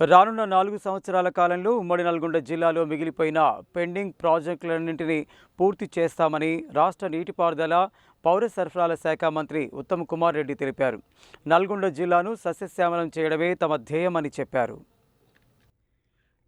రానున్న నాలుగు సంవత్సరాల కాలంలో ఉమ్మడి నల్గొండ జిల్లాలో మిగిలిపోయిన పెండింగ్ ప్రాజెక్టులన్నింటినీ పూర్తి చేస్తామని రాష్ట్ర నీటిపారుదల పౌర సరఫరాల శాఖ మంత్రి ఉత్తమ్ కుమార్ రెడ్డి తెలిపారు. నల్గొండ జిల్లాను సస్యశ్యామలం చేయడమే తమ ధ్యేయమని చెప్పారు.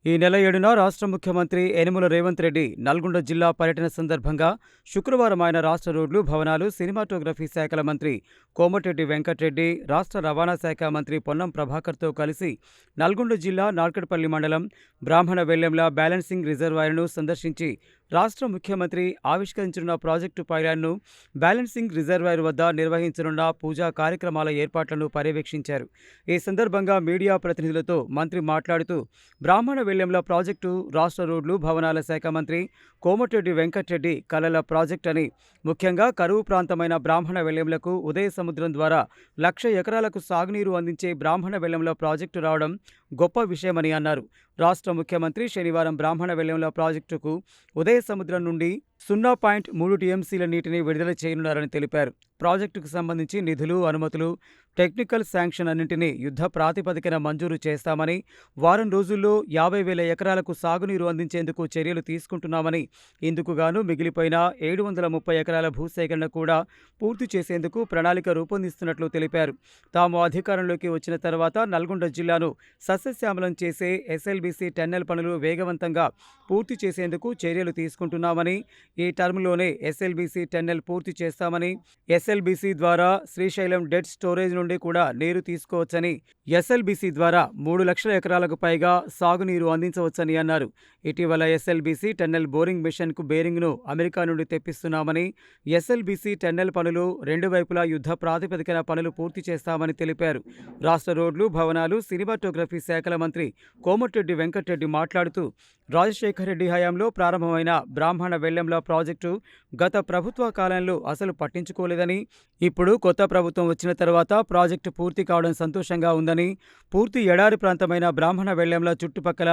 ఈ నెల ఏడున రాష్ట్ర ముఖ్యమంత్రి యనుమల రేవంత్ రెడ్డి నల్గొండ జిల్లా పర్యటన సందర్భంగా శుక్రవారం ఆయన రాష్ట్ర రోడ్లు భవనాలు సినిమాటోగ్రఫీ శాఖల మంత్రి కోమటిరెడ్డి వెంకటరెడ్డి రాష్ట్ర రవాణా శాఖ మంత్రి పొన్నం ప్రభాకర్తో కలిసి నల్గొండ జిల్లా నార్కట్పల్లి మండలం బ్రాహ్మణ వెల్లెంల బ్యాలెన్సింగ్ రిజర్వాయర్ను సందర్శించి రాష్ట్ర ముఖ్యమంత్రి ఆవిష్కరించనున్న ప్రాజెక్టు పైలాన్ను బ్యాలెన్సింగ్ రిజర్వాయర్ వద్ద నిర్వహించనున్న పూజా కార్యక్రమాల ఏర్పాట్లను పర్యవేక్షించారు. ఈ సందర్భంగా మీడియా ప్రతినిధులతో మంత్రి మాట్లాడుతూ బ్రాహ్మణ వెల్లెంల ప్రాజెక్టు రాష్ట్ర రోడ్లు భవనాల శాఖ మంత్రి కోమటిరెడ్డి వెంకటరెడ్డి కలల ప్రాజెక్ట్ అని ముఖ్యంగా కరువు ప్రాంతమైన బ్రాహ్మణ వెల్లెంలకు ఉదయ సముద్రం ద్వారా లక్ష ఎకరాలకు సాగునీరు అందించే బ్రాహ్మణ వెల్లెంల ప్రాజెక్టు రావడం గొప్ప విషయమని అన్నారు. రాష్ట్ర ముఖ్యమంత్రి శనివారం బ్రాహ్మణ వెల్లెంల ప్రాజెక్టుకు ఉదయ సముద్రం నుండి సున్నా పాయింట్ మూడు టీఎంసీల నీటిని విడుదల చేయనున్నారని తెలిపారు. ప్రాజెక్టుకు సంబంధించి నిధులు అనుమతులు టెక్నికల్ శాంక్షన్ అన్నింటినీ యుద్ధ ప్రాతిపదికన మంజూరు చేస్తామని వారం రోజుల్లో యాభై వేల ఎకరాలకు సాగునీరు అందించేందుకు చర్యలు తీసుకుంటున్నామని ఇందుకుగాను మిగిలిపోయిన ఏడు వందల ముప్పై ఎకరాల భూసేకరణ కూడా పూర్తి చేసేందుకు ప్రణాళిక రూపొందిస్తున్నట్లు తెలిపారు. తాము అధికారంలోకి వచ్చిన తర్వాత నల్గొండ జిల్లాను సస్యశ్యామలం చేసే ఎస్ఎల్బీసీ టెన్నెల్ పనులు వేగవంతంగా పూర్తి చేసేందుకు చర్యలు తీసుకుంటున్నామని ఈ టర్మ్లోనే ఎస్ఎల్బీసీ టెన్నెల్ పూర్తి చేస్తామని ఎస్ఎల్బీసీ ద్వారా శ్రీశైలం డెడ్ స్టోరేజ్ నుండి కూడా నీరు తీసుకోవచ్చని ఎస్ఎల్బీసీ ద్వారా మూడు లక్షల ఎకరాలకు పైగా సాగునీరు అందించవచ్చని అన్నారు. ఇటీవల ఎస్ఎల్బీసీ టెన్నెల్ బోరింగ్ మిషన్కు బేరింగ్ను అమెరికా నుండి తెప్పిస్తున్నామని ఎస్ఎల్బీసీ టెన్నెల్ పనులు రెండు వైపులా యుద్ధ ప్రాతిపదికన పనులు పూర్తి చేస్తామని తెలిపారు. రాష్ట్ర రోడ్లు భవనాలు సినిమాటోగ్రఫీ శాఖల మంత్రి కోమటిరెడ్డి వెంకటరెడ్డి మాట్లాడుతూ రాజశేఖర్ రెడ్డి హయాంలో ప్రారంభమైన బ్రాహ్మణ వెల్లెంల ప్రాజెక్టు గత ప్రభుత్వ కాలంలో అసలు పట్టించుకోలేదని ఇప్పుడు కొత్త ప్రభుత్వం వచ్చిన తర్వాత ప్రాజెక్టు పూర్తి కావడం సంతోషంగా ఉందని పూర్తి ఎడారి ప్రాంతమైన బ్రాహ్మణ వెల్లెంల చుట్టుపక్కల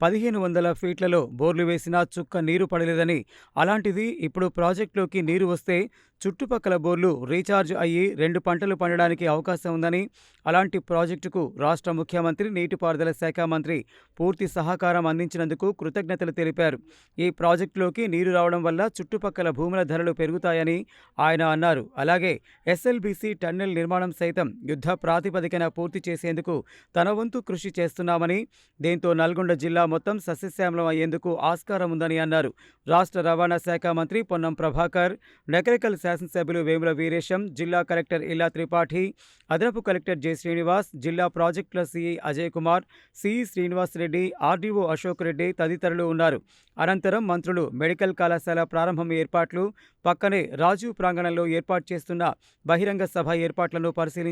పదిహేను వందల ఫీట్లలో బోర్లు వేసినా చుక్క నీరు పడలేదని అలాంటిది ఇప్పుడు ప్రాజెక్టులోకి నీరు వస్తే చుట్టుపక్కల బోర్లు రీఛార్జ్ అయ్యి రెండు పంటలు పండడానికి అవకాశం ఉందని అలాంటి ప్రాజెక్టుకు రాష్ట్ర ముఖ్యమంత్రి నీటిపారుదల శాఖ మంత్రి పూర్తి సహకారం అందించినందుకు కృతజ్ఞతలు తెలిపారు. ఈ ప్రాజెక్టులోకి నీరు రావడం వల్ల చుట్టుపక్కల భూముల ధరలు పెరుగుతాయని ఆయన అన్నారు. అలాగే ఎస్ఎల్బీసీ టన్నెల్ నిర్మాణం సైతం యుద్ధ ప్రాతిపదికన పూర్తి చేసేందుకు తన వంతు కృషి చేస్తున్నామని దీంతో నల్గొండ జిల్లా మొత్తం సస్యశ్యామలం అయ్యేందుకు ఆస్కారం ఉందని అన్నారు. రాష్ట్ర రవాణా శాఖ మంత్రి పొన్నం ప్రభాకర్ నకరికల్ శాసనసభ్యులు వేముల వీరేశం జిల్లా కలెక్టర్ ఇల్లా త్రిపాఠి అదనపు కలెక్టర్ జె శ్రీనివాస్ జిల్లా ప్రాజెక్టుల CI Ajay Kumar CE Srinivas Reddy RDO Ashok Reddy తదితరులు ఉన్నారు. అనంతరం మంత్రులు మెడికల్ కళాశాల ప్రారంభం ఏర్పాట్లు పక్కనే రాజీవ్ ప్రాంగణంలో ఏర్పాటు చేస్తున్న బహిరంగ సభ ఏర్పాట్లను పరిశీలించారు.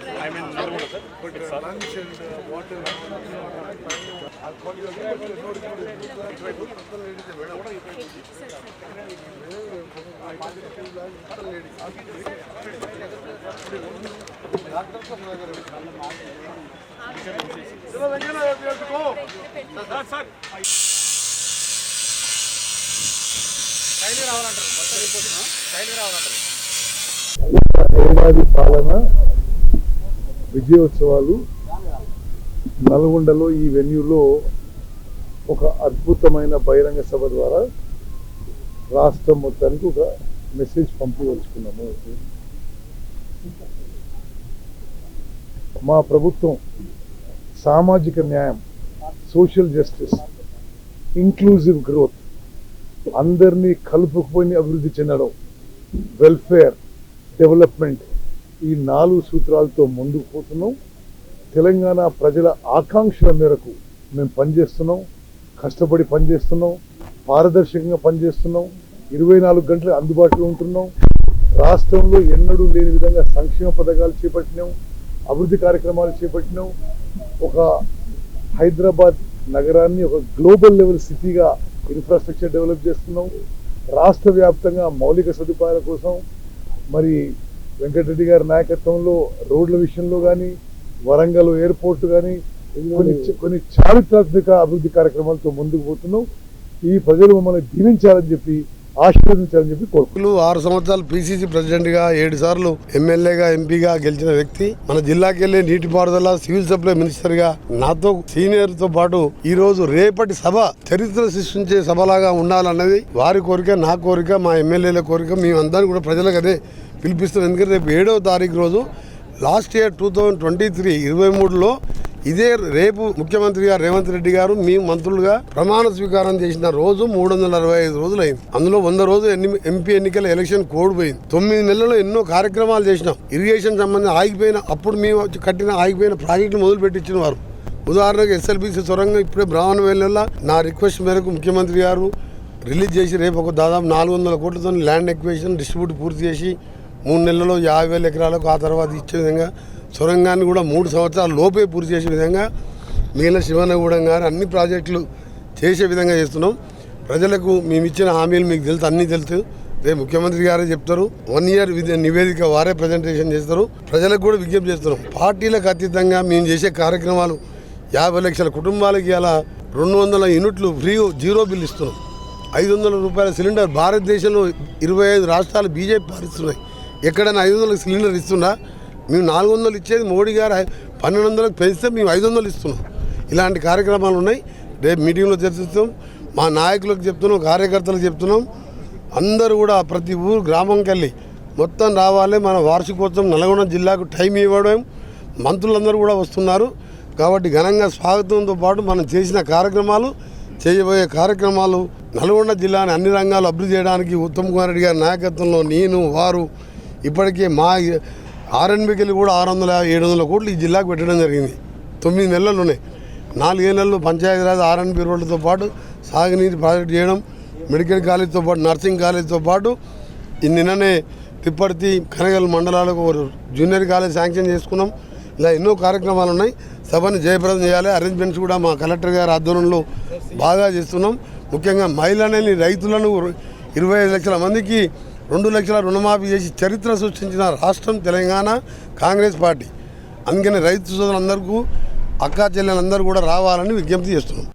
వందల మంది పిలిపించుకో వేరే వేరే రావాలంటారు పాలన విజయోత్సవాలు నల్గొండలో ఈ వెన్యూలో ఒక అద్భుతమైన బహిరంగ సభ ద్వారా రాష్ట్రం మొత్తానికి ఒక మెసేజ్ పంపవలుచుకున్నాము మా ప్రభుత్వం సామాజిక న్యాయం సోషల్ జస్టిస్ ఇంక్లూజివ్ గ్రోత్ అందరినీ కలుపుకుపోయి అభివృద్ధి చెందడం వెల్ఫేర్ డెవలప్మెంట్ ఈ నాలుగు సూత్రాలతో ముందుకు పోతున్నాం. తెలంగాణ ప్రజల ఆకాంక్షల మేరకు మేము పనిచేస్తున్నాం. కష్టపడి పనిచేస్తున్నాం. పారదర్శకంగా పనిచేస్తున్నాం. ఇరవై నాలుగు గంటలు అందుబాటులో ఉంటున్నాం. రాష్ట్రంలో ఎన్నడూ లేని విధంగా సంక్షేమ పథకాలు చేపట్టినాం. అభివృద్ధి కార్యక్రమాలు చేపట్టినాం. ఒక హైదరాబాద్ నగరాన్ని ఒక గ్లోబల్ లెవెల్ సిటీగా ఇన్ఫ్రాస్ట్రక్చర్ డెవలప్ చేస్తున్నాం. రాష్ట్ర వ్యాప్తంగా మౌలిక సదుపాయాల కోసం మరి వెంకటరెడ్డి గారి నాయకత్వంలో రోడ్ల విషయంలో కానీ వరంగల్ ఎయిర్పోర్ట్ కానీ కొన్ని కొన్ని చారిత్రాత్మక అభివృద్ధి కార్యక్రమాలతో ముందుకు పోతున్నాం. ఈ ప్రజలు మమ్మల్ని దీవించాలని చెప్పి ఆశీర్వదించాలని చెప్పి కోరుకు ఆరు సంవత్సరాలు పిసిసి ప్రెసిడెంట్గా ఏడు సార్లు ఎమ్మెల్యేగా ఎంపీగా గెలిచిన వ్యక్తి మన జిల్లాకి వెళ్ళే నీటిపారుదల సివిల్ సప్లై మినిస్టర్గా నాతో సీనియర్తో పాటు ఈ రోజు రేపటి సభ చరిత్ర సృష్టించే సభలాగా ఉండాలన్నది వారి కోరిక నా కోరిక మా ఎమ్మెల్యేల కోరిక మేమందరం కూడా ప్రజలకు అదే పిలిపిస్తున్నాం. ఎందుకంటే రేపు ఏడవ తారీఖు రోజు last year two thousand twenty three ఇరవై మూడులో ఇదే రేపు ముఖ్యమంత్రి గారు రేవంత్ రెడ్డి గారు మీ మంత్రులుగా ప్రమాణ స్వీకారం చేసిన రోజు మూడు వందల అరవై ఐదు రోజులు అయింది అందులో వంద రోజులు ఎన్ని ఎంపీ ఎన్నికల ఎలక్షన్ కోడ్ పోయింది. తొమ్మిది నెలల్లో ఎన్నో కార్యక్రమాలు చేసినాం. ఇరిగేషన్ సంబంధించి ఆగిపోయిన అప్పుడు మేము వచ్చి కట్టిన ఆగిపోయిన ప్రాజెక్టులు మొదలు పెట్టించిన వారు. ఉదాహరణకు ఎస్ఎల్బిసి సొరంగం ఇప్పుడే బ్రాహ్మణ వేలల్లో నా రిక్వెస్ట్ మేరకు ముఖ్యమంత్రి గారు రిలీజ్ చేసి రేపు ఒక దాదాపు నాలుగు వందల కోట్లతో ల్యాండ్ ఎక్వేషన్ డిస్ట్రిబ్యూట్ పూర్తి చేసి మూడు నెలల్లో యాభై వేల ఎకరాలకు ఆ తర్వాత ఇచ్చే విధంగా సొరంగాన్ని కూడా మూడు సంవత్సరాల లోపే పూర్తి చేసే విధంగా మిగిలిన శివనగూడెం గారు అన్ని ప్రాజెక్టులు చేసే విధంగా చేస్తున్నాం. ప్రజలకు మేము ఇచ్చిన హామీలు మీకు తెలుసు అన్నీ తెలుసు. రేపు ముఖ్యమంత్రి గారే చెప్తారు వన్ ఇయర్ నివేదిక వారే ప్రజెంటేషన్ చేస్తారు. ప్రజలకు కూడా విజ్ఞప్తి చేస్తున్నాం. పార్టీలకు అతీతంగా మేము చేసే కార్యక్రమాలు యాభై లక్షల కుటుంబాలకి ఇలా రెండు వందల యూనిట్లు ఫ్రీ జీరో బిల్ ఇస్తున్నాం. ఐదు వందల రూపాయల సిలిండర్ భారతదేశంలో ఇరవై ఐదు రాష్ట్రాలు బీజేపీ పాలిస్తున్నాయి ఎక్కడైనా ఐదు వందల సిలిండర్ ఇస్తున్నా మేము నాలుగు వందలు ఇచ్చేది మోడీ గారు పన్నెండు వందలకు పెంచితే మేము ఐదు వందలు ఇస్తున్నాం. ఇలాంటి కార్యక్రమాలు ఉన్నాయి. రేపు మీటింగ్లో చర్చిస్తాం. మా నాయకులకు చెప్తున్నాం కార్యకర్తలకు చెప్తున్నాం. అందరూ కూడా ప్రతి ఊరు గ్రామంకి వెళ్ళి మొత్తం రావాలి. మన వార్షికోత్సవం నల్గొండ జిల్లాకు టైం ఇవ్వడం మంత్రులందరూ కూడా వస్తున్నారు. కాబట్టి ఘనంగా స్వాగతంతో పాటు మనం చేసిన కార్యక్రమాలు చేయబోయే కార్యక్రమాలు నల్గొండ జిల్లాని అన్ని రంగాలు అభివృద్ధి చేయడానికి ఉత్తమ్ కుమార్ రెడ్డి గారి నాయకత్వంలో నేను వారు ఇప్పటికే మా ఆర్ఎన్బికి కూడా ఆరు వందల ఏడు వందల కోట్లు ఈ జిల్లాకు పెట్టడం జరిగింది. తొమ్మిది నెలలు ఉన్నాయి. నాలుగేళ్ళలో పంచాయతీరాజ్ ఆర్ఎన్బి రోడ్లతో పాటు సాగునీరు ప్రాజెక్ట్ చేయడం మెడికల్ కాలేజ్తో పాటు నర్సింగ్ కాలేజ్తో పాటు ఈ నిన్ననే తిప్పర్తి కనగల్ మండలాలకు ఒక జూనియర్ కాలేజ్ శాంక్షన్ చేసుకున్నాం. ఇలా ఎన్నో కార్యక్రమాలు ఉన్నాయి. సభను జయప్రదం చేయాలి. అరేంజ్మెంట్స్ కూడా మా కలెక్టర్ గారి ఆధ్వర్యంలో బాగా చేస్తున్నాం. ముఖ్యంగా మహిళలని రైతులను ఇరవై ఐదు లక్షల మందికి రెండు లక్షల రుణమాఫీ చేసి చరిత్ర సృష్టించిన రాష్ట్రం తెలంగాణ కాంగ్రెస్ పార్టీ. అందుకని రైతు సోదరులందరికీ అక్కా చెల్లెలందరూ కూడా రావాలని విజ్ఞప్తి చేస్తున్నాం.